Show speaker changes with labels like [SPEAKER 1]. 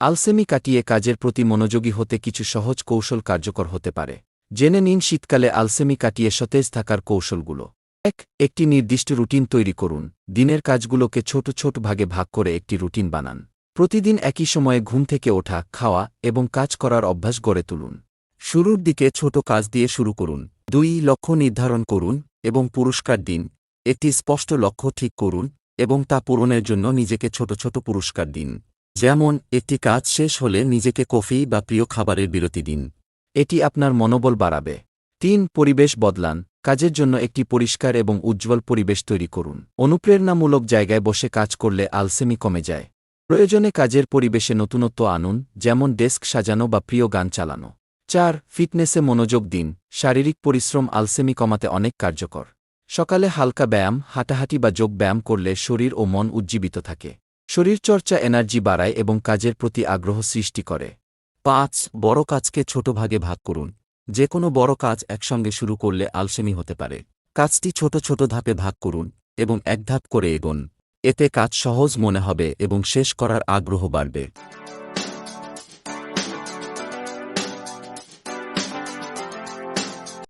[SPEAKER 1] আলসেমি কাটিয়ে কাজের প্রতি মনোযোগী হতে কিছু সহজ কৌশল কার্যকর হতে পারে। জেনে নিন শীতকালে আলসেমি কাটিয়ে সতেজ থাকার কৌশলগুলো। এক, একটি নির্দিষ্ট রুটিন তৈরি করুন। দিনের কাজগুলোকে ছোট ছোট ভাগে ভাগ করে একটি রুটিন বানান। প্রতিদিন একই সময়ে ঘুম থেকে ওঠা, খাওয়া এবং কাজ করার অভ্যাস গড়ে তুলুন। শুরুর দিকে ছোট কাজ দিয়ে শুরু করুন। দুই, লক্ষ্য নির্ধারণ করুন এবং পুরস্কার দিন। একটি স্পষ্ট লক্ষ্য ঠিক করুন এবং তা পূরণের জন্য নিজেকে ছোট ছোট পুরস্কার দিন। যেমন, একটি কাজ শেষ হলে নিজেকে কফি বা প্রিয় খাবারের বিরতি দিন। এটি আপনার মনোবল বাড়াবে। তিন, পরিবেশ বদলান। কাজের জন্য একটি পরিষ্কার এবং উজ্জ্বল পরিবেশ তৈরি করুন। অনুপ্রেরণামূলক জায়গায় বসে কাজ করলে আলসেমি কমে যায়। প্রয়োজনে কাজের পরিবেশে নতুনত্ব আনুন, যেমন ডেস্ক সাজানো বা প্রিয় গান চালানো। চার, ফিটনেসে মনোযোগ দিন। শারীরিক পরিশ্রম আলসেমি কমাতে অনেক কার্যকর। সকালে হালকা ব্যায়াম, হাঁটাহাঁটি বা যোগ ব্যায়াম করলে শরীর ও মন উজ্জীবিত থাকে। শরীরচর্চা এনার্জি বাড়ায় এবং কাজের প্রতি আগ্রহ সৃষ্টি করে। পাঁচ, বড় কাজকে ছোট ভাগে ভাগ করুন। যে কোনো বড় কাজ একসঙ্গে শুরু করলে আলসেমি হতে পারে। কাজটি ছোট ছোট ধাপে ভাগ করুন এবং এক ধাপ করে এগোন। এতে কাজ সহজ মনে হবে এবং শেষ করার আগ্রহ বাড়বে।